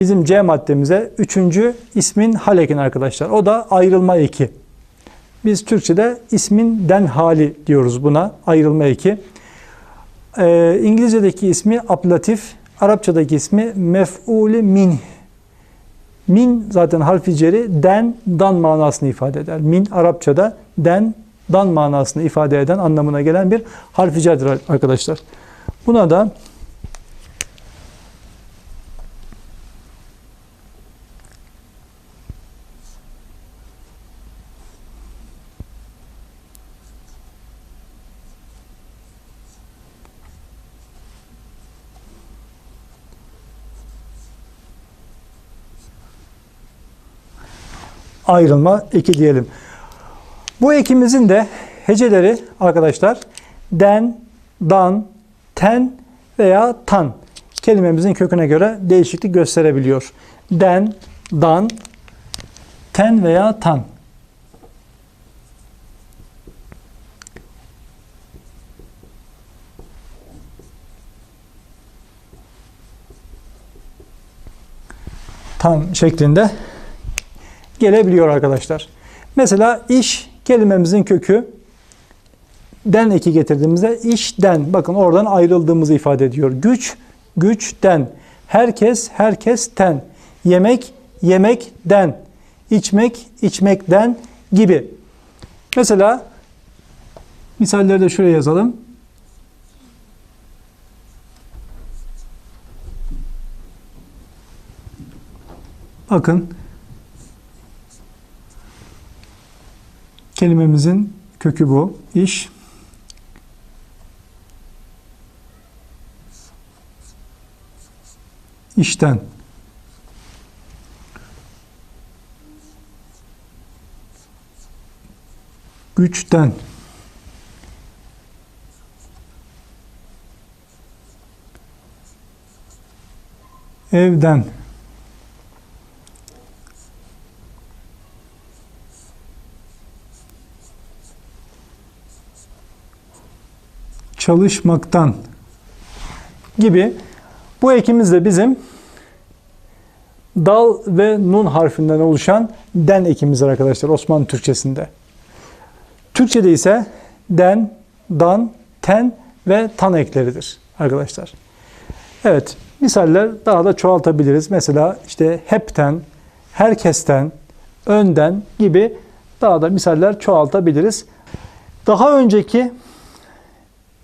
Bizim C maddemize üçüncü ismin hal arkadaşlar. O da ayrılma eki. Biz Türkçe'de ismin den hali diyoruz buna. Ayrılma eki. Ee, İngilizce'deki ismi ablatif. Arapçadaki ismi mef'uli min. Min zaten harfi ceri den, dan manasını ifade eder. Min Arapçada den, dan manasını ifade eden anlamına gelen bir harfi cerdir arkadaşlar. Buna da ayrılma eki diyelim. Bu ekimizin de heceleri arkadaşlar den, dan, ten veya tan kelimemizin köküne göre değişiklik gösterebiliyor. Den, dan, ten veya tan. Tan şeklinde gelebiliyor arkadaşlar. Mesela iş kelimemizin kökü den eki getirdiğimizde işten bakın oradan ayrıldığımızı ifade ediyor. Güç güçten, herkes herkesten, yemek yemekten, içmek içmekten gibi. Mesela misalleri de şuraya yazalım. Bakın Kelimemizin kökü bu. İş. İşten. Güçten. Evden. Çalışmaktan gibi bu ekimiz de bizim dal ve nun harfinden oluşan den ekimizdir arkadaşlar Osmanlı Türkçesinde. Türkçede ise den, dan, ten ve tan ekleridir arkadaşlar. Evet, misaller daha da çoğaltabiliriz. Mesela işte hepten, herkesten, önden gibi daha da misaller çoğaltabiliriz. Daha önceki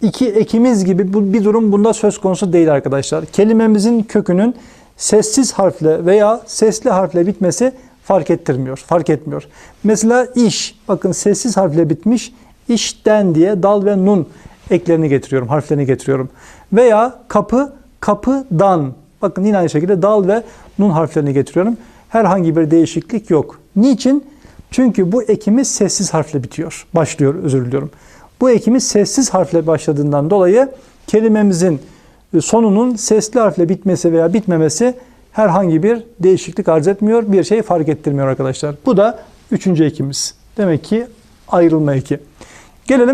iki ekimiz gibi bu bir durum bunda söz konusu değil arkadaşlar. Kelimemizin kökünün sessiz harfle veya sesli harfle bitmesi fark ettirmiyor, fark etmiyor. Mesela iş, bakın sessiz harfle bitmiş, işten diye dal ve nun eklerini getiriyorum, harflerini getiriyorum. Veya kapı, kapıdan, bakın yine aynı şekilde dal ve nun harflerini getiriyorum. Herhangi bir değişiklik yok. Niçin? Çünkü bu ekimiz sessiz harfle bitiyor, başlıyor, özür diliyorum. Bu ekimiz sessiz harfle başladığından dolayı kelimemizin e, sonunun sesli harfle bitmesi veya bitmemesi herhangi bir değişiklik arz etmiyor, bir şey fark ettirmiyor arkadaşlar. Bu da üçüncü ekimiz. Demek ki ayrılma eki. Gelelim